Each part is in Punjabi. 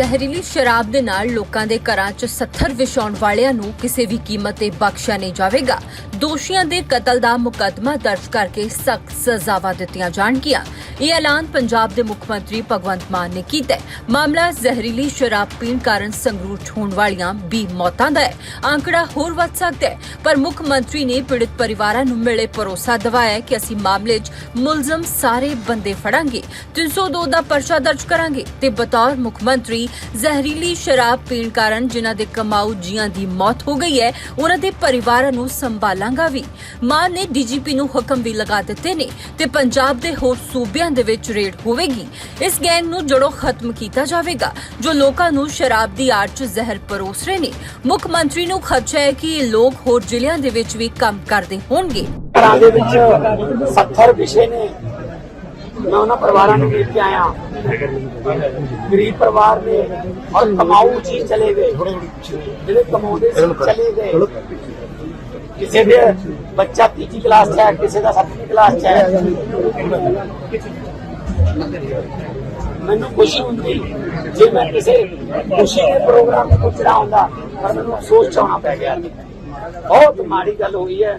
ਜ਼ਹਿਰੀਲੀ ਸ਼ਰਾਬ ਦੇ ਨਾਲ ਲੋਕਾਂ ਦੇ ਘਰਾਂ 'ਚ 70 ਵਿਛਾਉਣ ਵਾਲਿਆਂ ਨੂੰ ਕਿਸੇ ਵੀ ਕੀਮਤ ਤੇ ਬਖਸ਼ਿਆ ਨਹੀਂ ਜਾਵੇਗਾ। ਦੋਸ਼ੀਆਂ ਦੇ ਕਤਲ ਦਾ ਮੁਕੱਦਮਾ ਦਰਜ ਕਰਕੇ ਸਖਤ ਸਜ਼ਾਵਾਂ ਦਿੱਤੀਆਂ ਜਾਣਗੀਆਂ। ਇਹ ਐਲਾਨ ਪੰਜਾਬ ਦੇ ਮੁੱਖ ਮੰਤਰੀ ਭਗਵੰਤ ਮਾਨ ਨੇ ਕੀਤਾ ਹੈ। ਮਾਮਲਾ ਜ਼ਹਿਰੀਲੀ ਸ਼ਰਾਬ ਪੀਣ ਕਾਰਨ ਸੰਗਰੂਰ 'ਚ ਹੋਣ ਵਾਲੀਆਂ 20 ਮੌਤਾਂ ਦਾ ਹੈ। ਆંકੜਾ ਹੋਰ ਵੱਧ ਸਕਦਾ ਹੈ, ਪਰ ਮੁੱਖ ਮੰਤਰੀ ਨੇ ਪੀੜਤ ਪਰਿਵਾਰਾਂ ਨੂੰ ਮਿਲੇ ਭਰੋਸਾ ਦਿਵਾਇਆ ਕਿ ਅਸੀਂ ਮਾਮਲੇ 'ਚ ਮੁਲਜ਼ਮ ਸਾਰੇ ਬੰਦੇ ਫੜਾਂਗੇ 302 ਦਾ ਪਰਚਾ ਦਰਜ ਕਰਾਂਗੇ ਤੇ ਬਤੌਰ ਮੁੱਖ ਮੰਤਰੀ ਜ਼ਹਿਰੀਲੀ ਸ਼ਰਾਬ ਪੀਣ ਕਾਰਨ ਜਿਨ੍ਹਾਂ ਦੇ ਕਮਾਊ ਜੀਆਂ ਦੀ ਮੌਤ ਹੋ ਗਈ ਹੈ, ਉਹਨਾਂ ਦੇ ਪਰਿਵਾਰਾਂ ਨੂੰ ਸੰਭਾਲਾਂਗਾ ਵੀ। ਮਾਂ ਨੇ ਡੀਜੀਪੀ ਨੂੰ ਹੁਕਮ ਵੀ ਲਗਾ ਦਿੱਤੇ ਨੇ ਤੇ ਪੰਜਾਬ ਦੇ ਹੋਰ ਸੂਬਿਆਂ ਦੇ ਵਿੱਚ ਰੇਡ ਹੋਵੇਗੀ। ਇਸ ਗੈਂਗ ਨੂੰ ਜੜੋਂ ਖਤਮ ਕੀਤਾ ਜਾਵੇਗਾ, ਜੋ ਲੋਕਾਂ ਨੂੰ ਸ਼ਰਾਬ ਦੀ ਆੜ 'ਚ ਜ਼ਹਿਰ ਪਰੋਸ ਰਹੇ ਨੇ। ਮੁੱਖ ਮੰਤਰੀ ਨੂੰ ਖਦਸ਼ਾ ਹੈ ਕਿ ਇਹ ਲੋਕ ਹੋਰ ਜ਼ਿਲ੍ਹਿਆਂ ਦੇ ਵਿੱਚ ਵੀ ਕੰਮ ਕਰਦੇ ਹੋਣਗੇ। ਦੇ ਵਿੱਚ 70 ਵਿਸ਼ੇ ਨੇ। ਮੈਂ ਉਹਨਾਂ ਪਰਿਵਾਰਾਂ ਨੂੰ ਵੇਖ ਕੇ ਆਇਆ। ਗਰੀਬ ਪਰਿਵਾਰ ਨੇ ਔਰ ਕਮਾਊ ਜੀ ਚਲੇ ਗਏ। ਜਿਹੜੇ ਕਮਾਉਂਦੇ ਸੀ, ਚਲੇ ਗਏ। ਕਿਸੇ ਦੇ ਬੱਚਾ ਤੀਜੀ ਕਲਾਸ 'ਚ ਹੈ, ਕਿਸੇ ਦਾ ਸੱਤਵੀਂ ਕਲਾਸ 'ਚ ਹੈ। ਮੈਨੂੰ ਖੁਸ਼ੀ ਹੁੰਦੀ ਜੇ ਮੈਂ ਕਿਸੇ ਖੁਸ਼ੀ ਦੇ ਪ੍ਰੋਗਰਾਮ ਤੇ ਪੁੱਛਣਾ ਹੁੰਦਾ, ਪਰ ਮੈਨੂੰ ਅਫਸੋਸ ਚਾਉਣਾ ਪੈ ਗਿਆ। ਬਹੁਤ ਮਾੜੀ ਗੱਲ ਹੋਈ ਹੈ।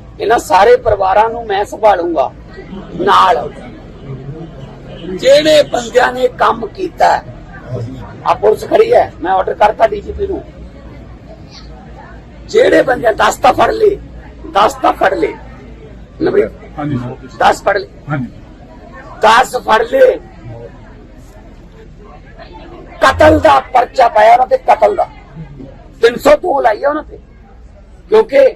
ਇਹਨਾਂ ਸਾਰੇ ਪਰਿਵਾਰਾਂ ਨੂੰ ਮੈਂ ਸੰਭਾਲੂੰਗਾ ਨਾਲ। ਜਿਹੜੇ ਬੰਦਿਆਂ ਨੇ ਕੰਮ ਕੀਤਾ ਆ ਪੁਲਿਸ ਖੜੀ ਹੈ ਮੈਂ ਆਰਡਰ ਕਰਤਾ ਡੀਜੀਪੀ ਨੂੰ। ਜਿਹੜੇ ਬੰਦੇ 10 ਤਾਂ ਫੜ ਲਏ 10 ਤਾਂ ਫੜ ਲਏ। ਨਵੀਂ ਹਾਂਜੀ। 10 ਫੜ ਲਏ। ਹਾਂਜੀ। 10 ਫੜ ਲਏ। ਕਤਲ ਦਾ ਪਰਚਾ ਪਾਇਆ ਉਹਨਾਂ ਤੇ ਕਤਲ ਦਾ। 302 ਲਾਈ ਆ ਉਹਨਾਂ ਤੇ। ਕਿਉਂਕਿ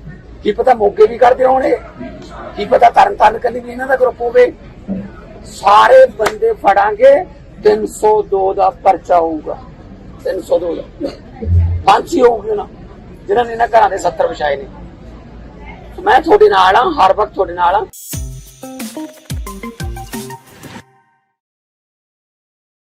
ਕੀ ਪਤਾ ਮੋਗੇ ਵੀ ਕਰਦੇ ਹੋਣੇ ਕੀ ਪਤਾ ਤਰਨ ਤਾਰਨ ਕੰਨੀ ਵੀ ਇਹਨਾਂ ਦਾ ਗਰੁੱਪ ਹੋਵੇ? ਸਾਰੇ ਬੰਦੇ ਫੜਾਂਗੇ 302 ਦਾ ਪਰਚਾ ਹੋਊਗਾ। 302 ਦਾ ਫਾਂਸੀ ਹੋਊਗੀ ਨਾ। ਜਿਹਨਾਂ ਨੇ ਇਹਨਾਂ ਘਰਾਂ ਦੇ 70 ਵਿਛਾਏ ਨੇ। ਮੈਂ ਤੁਹਾਡੇ ਨਾਲ ਆ ਹਰ ਵਕਤ ਤੁਹਾਡੇ ਨਾਲ ਆ